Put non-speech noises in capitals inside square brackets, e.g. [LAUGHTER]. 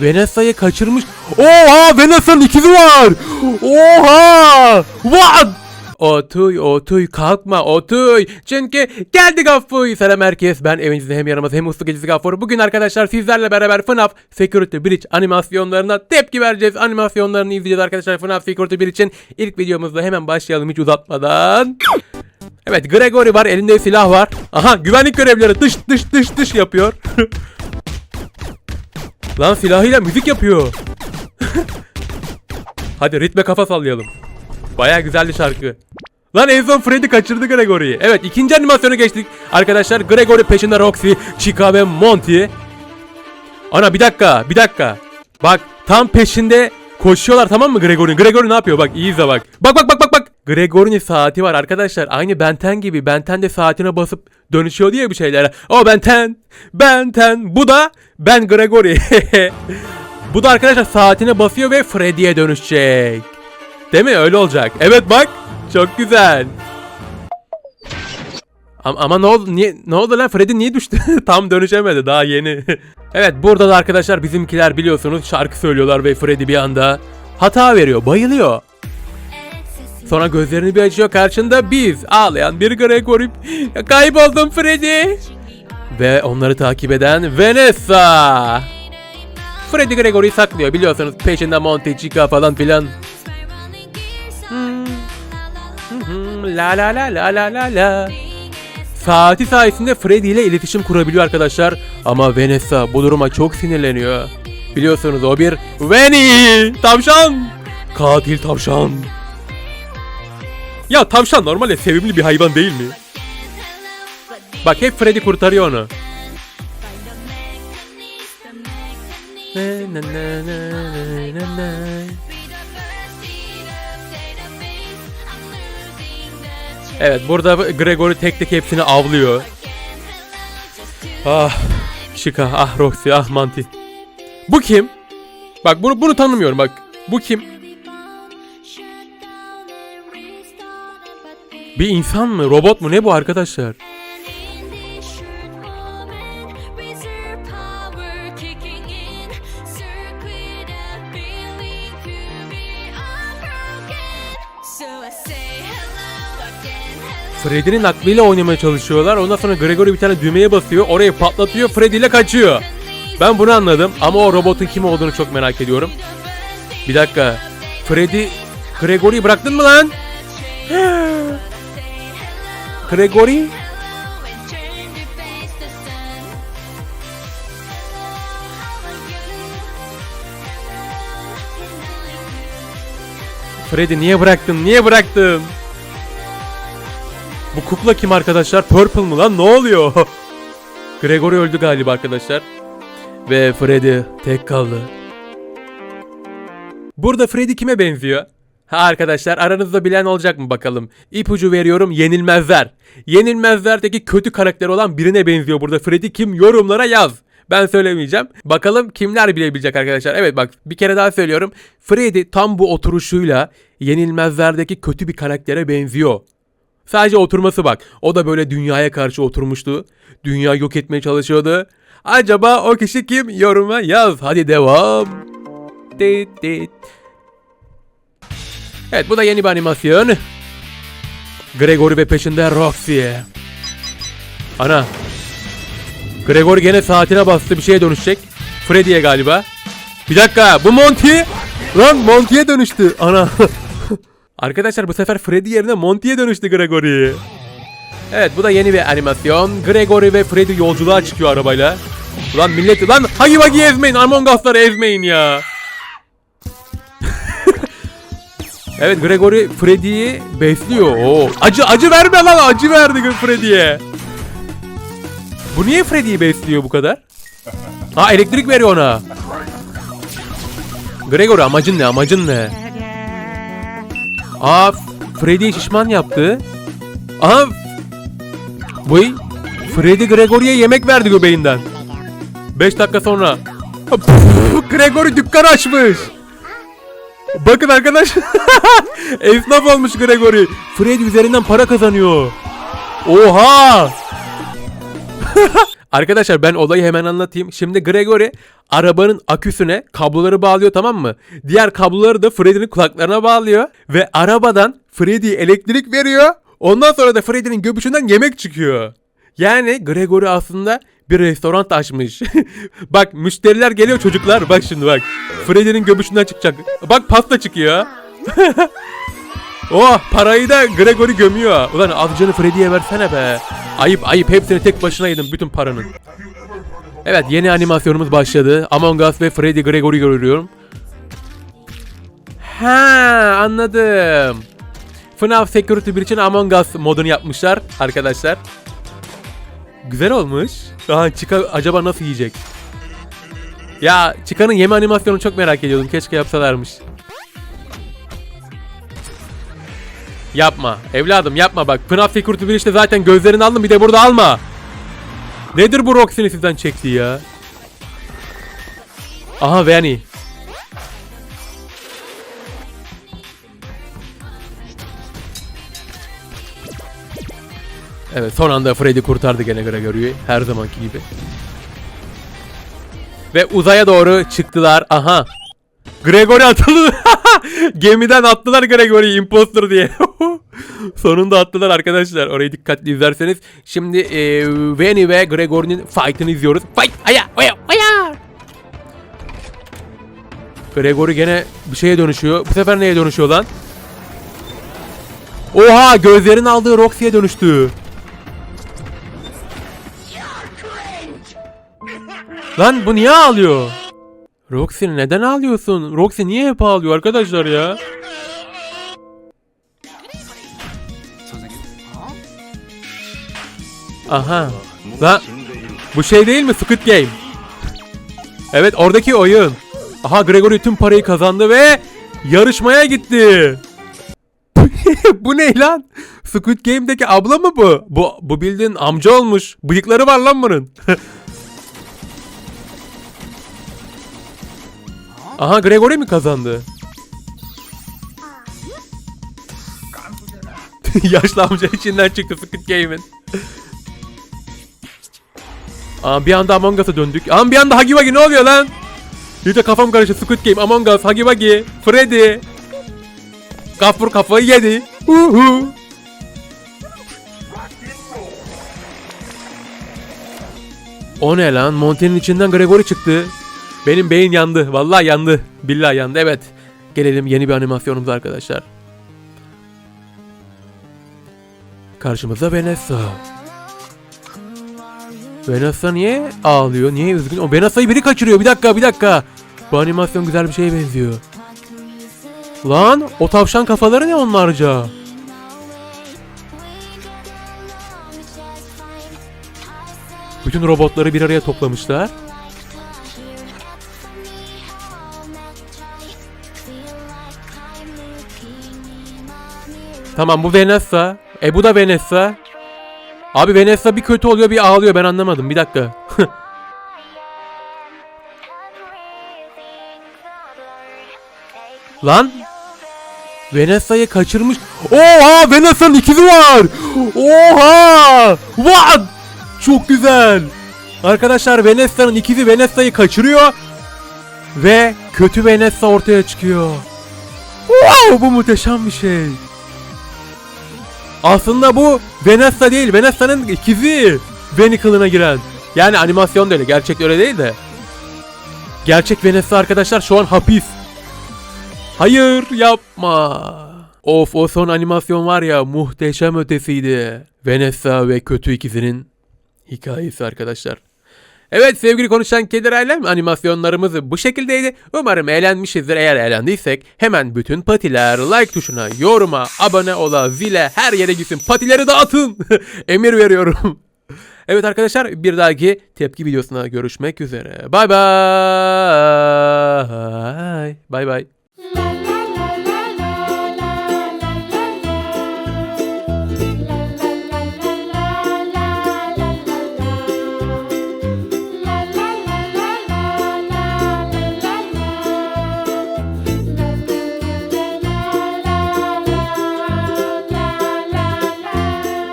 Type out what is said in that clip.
Vanessa'yı kaçırmış. Oha Vanessa'nın ikizi var. Oha. What? Otuy otuy kalkma otuy. Çünkü geldi Gaffuy. Selam herkes. Ben evinizde hem yaramaz hem uslu gecesi Gaffur. Bugün arkadaşlar sizlerle beraber FNAF Security Breach animasyonlarına tepki vereceğiz. Animasyonlarını izleyeceğiz arkadaşlar. FNAF Security Breach'in ilk videomuzda hemen başlayalım hiç uzatmadan. Evet Gregory var elinde silah var. Aha güvenlik görevlileri dış dış dış dış yapıyor. [LAUGHS] Lan silahıyla müzik yapıyor. [LAUGHS] Hadi ritme kafa sallayalım. Baya güzeldi şarkı. Lan en son Freddy kaçırdı Gregory'yi. Evet ikinci animasyona geçtik. Arkadaşlar Gregory peşinde Roxy, Chica ve Monty. Ana bir dakika bir dakika. Bak tam peşinde koşuyorlar tamam mı Gregory'nin? Gregory ne yapıyor bak iyi izle bak. Bak bak bak bak bak. Gregory'nin saati var arkadaşlar. Aynı Benten gibi. Benten de saatine basıp dönüşüyor diye bir şeylere. O Benten. Benten. Bu da ben Gregory. [LAUGHS] Bu da arkadaşlar saatine basıyor ve Freddy'ye dönüşecek. Değil mi? Öyle olacak. Evet bak. Çok güzel. Ama, ama ne oldu? Niye, ne oldu lan? Freddy niye düştü? [LAUGHS] Tam dönüşemedi. Daha yeni. [LAUGHS] evet burada da arkadaşlar bizimkiler biliyorsunuz şarkı söylüyorlar ve Freddy bir anda hata veriyor. Bayılıyor. Sonra gözlerini bir açıyor karşında biz ağlayan bir Gregory. Kayboldum Freddy. Ve onları takip eden Vanessa. Freddy Gregory'yi saklıyor biliyorsunuz peşinde Monty, Chica falan filan. Hmm, La la la la la la la. Saati sayesinde Freddy ile iletişim kurabiliyor arkadaşlar. Ama Vanessa bu duruma çok sinirleniyor. Biliyorsunuz o bir Veni tavşan. Katil tavşan. Ya tavşan normalde sevimli bir hayvan değil mi? Bak hep Freddy kurtarıyor onu. Evet burada Gregory tek tek hepsini avlıyor. Ah Chica, ah Roxy, ah Manti. Bu kim? Bak bunu bunu tanımıyorum bak. Bu kim? Bir insan mı? Robot mu? Ne bu arkadaşlar? Freddy'nin aklıyla oynamaya çalışıyorlar. Ondan sonra Gregory bir tane düğmeye basıyor. Orayı patlatıyor. Freddy ile kaçıyor. Ben bunu anladım ama o robotun kim olduğunu çok merak ediyorum. Bir dakika. Freddy Gregory'yi bıraktın mı lan? [GASPS] [GASPS] [GASPS] Gregory? Freddy niye bıraktın? Niye bıraktın? Bu kukla kim arkadaşlar? Purple mı lan? Ne oluyor? [LAUGHS] Gregory öldü galiba arkadaşlar. Ve Freddy tek kaldı. Burada Freddy kime benziyor? Ha arkadaşlar aranızda bilen olacak mı bakalım. İpucu veriyorum yenilmezler. Yenilmezlerdeki kötü karakter olan birine benziyor burada. Freddy kim yorumlara yaz. Ben söylemeyeceğim. Bakalım kimler bilebilecek arkadaşlar. Evet bak bir kere daha söylüyorum. Freddy tam bu oturuşuyla yenilmezlerdeki kötü bir karaktere benziyor. Sadece oturması bak. O da böyle dünyaya karşı oturmuştu. Dünya yok etmeye çalışıyordu. Acaba o kişi kim? Yoruma yaz. Hadi devam. Dit dit. Evet bu da yeni bir animasyon. Gregory ve peşinde Roxy. Ana. Gregory gene saatine bastı bir şeye dönüşecek. Freddy'ye galiba. Bir dakika bu Monty. Lan Monty'ye dönüştü. Ana. [LAUGHS] Arkadaşlar bu sefer Freddy yerine Monty'ye dönüştü Gregory. Evet bu da yeni bir animasyon. Gregory ve Freddy yolculuğa çıkıyor arabayla. Lan millet lan Hagi Wagi ezmeyin Among Us'ları ezmeyin ya. Evet Gregory Freddy'yi besliyor. Oo. Acı acı verme lan acı verdi Freddy'ye. Bu niye Freddy'yi besliyor bu kadar? Ha elektrik veriyor ona. Gregory amacın ne amacın ne? Aa Freddy'yi şişman yaptı. Aha Vay Freddy Gregory'ye yemek verdi göbeğinden. 5 dakika sonra. Gregory dükkan açmış. Bakın arkadaş. [LAUGHS] Esnaf olmuş Gregory. Freddy üzerinden para kazanıyor. Oha. [LAUGHS] Arkadaşlar ben olayı hemen anlatayım. Şimdi Gregory arabanın aküsüne kabloları bağlıyor tamam mı? Diğer kabloları da Freddy'nin kulaklarına bağlıyor ve arabadan Freddy'ye elektrik veriyor. Ondan sonra da Freddy'nin göbüşünden yemek çıkıyor. Yani Gregory aslında bir restoran açmış. [LAUGHS] bak müşteriler geliyor çocuklar. Bak şimdi bak. Freddy'nin göbüşünden çıkacak. Bak pasta çıkıyor. [LAUGHS] oh parayı da Gregory gömüyor. Ulan azıcını Freddy'ye versene be. Ayıp ayıp hepsini tek başına yedim bütün paranın. Evet yeni animasyonumuz başladı. Among Us ve Freddy Gregory görüyorum. Ha anladım. FNAF Security 1 için Among Us modunu yapmışlar arkadaşlar. Güzel olmuş. Aha Chica acaba nasıl yiyecek? Ya Chica'nın yeme animasyonunu çok merak ediyordum. Keşke yapsalarmış. Yapma. Evladım yapma bak. FNAF Security 1 işte zaten gözlerini aldım bir de burada alma. Nedir bu Roxy'nin sizden çektiği ya? Aha Vanny. Evet son anda Freddy kurtardı gene Gregory'yi. Her zamanki gibi. Ve uzaya doğru çıktılar. Aha. Gregory atıldı. [LAUGHS] Gemiden attılar Gregory'yi imposter diye. [LAUGHS] Sonunda attılar arkadaşlar. Orayı dikkatli izlerseniz. Şimdi e, Vanny ve Gregory'nin fight'ını izliyoruz. Fight! Aya! Aya! Aya! Gregory gene bir şeye dönüşüyor. Bu sefer neye dönüşüyor lan? Oha! Gözlerin aldığı Roxy'ye dönüştü. Lan bu niye ağlıyor? Roxy neden ağlıyorsun? Roxy niye hep ağlıyor arkadaşlar ya? Aha. Lan bu şey değil mi Squid Game? Evet oradaki oyun. Aha Gregory tüm parayı kazandı ve yarışmaya gitti. [LAUGHS] bu ne lan? Squid Game'deki abla mı bu? Bu bu bildiğin amca olmuş. Bıyıkları var lan bunun. [LAUGHS] Aha Gregory mi kazandı? [LAUGHS] Yaşlı amca içinden çıktı Squid Game'in. Aa bir anda Among Us'a döndük. Aa bir anda Huggy Wuggy ne oluyor lan? İyice kafam karıştı Squid Game, Among Us, Huggy Wuggy, Freddy. Gafur kafayı yedi. Uhu. O ne lan? Monty'nin içinden Gregory çıktı. Benim beyin yandı. Vallahi yandı. Billahi yandı. Evet. Gelelim yeni bir animasyonumuza arkadaşlar. Karşımızda Vanessa. Vanessa niye ağlıyor? Niye üzgün? O Vanessa'yı biri kaçırıyor. Bir dakika, bir dakika. Bu animasyon güzel bir şeye benziyor. Lan o tavşan kafaları ne onlarca? Bütün robotları bir araya toplamışlar. Tamam bu Vanessa. E bu da Vanessa. Abi Vanessa bir kötü oluyor bir ağlıyor ben anlamadım. Bir dakika. [LAUGHS] Lan. Vanessa'yı kaçırmış. Oha Vanessa'nın ikizi var. Oha. What? Çok güzel. Arkadaşlar Vanessa'nın ikizi Vanessa'yı kaçırıyor. Ve kötü Vanessa ortaya çıkıyor. Wow bu muhteşem bir şey. Aslında bu Vanessa değil. Vanessa'nın ikizi. Veni kılına giren. Yani animasyon da öyle. Gerçek öyle değil de. Gerçek Vanessa arkadaşlar şu an hapis. Hayır yapma. Of o son animasyon var ya muhteşem ötesiydi. Vanessa ve kötü ikizinin hikayesi arkadaşlar. Evet sevgili konuşan kediler ailem animasyonlarımız bu şekildeydi. Umarım eğlenmişizdir. Eğer eğlendiysek hemen bütün patiler like tuşuna, yoruma, abone ola, zile her yere gitsin. Patileri dağıtın. [LAUGHS] Emir veriyorum. [LAUGHS] Evet arkadaşlar bir dahaki tepki videosuna görüşmek üzere. Bay bay. Bay bay.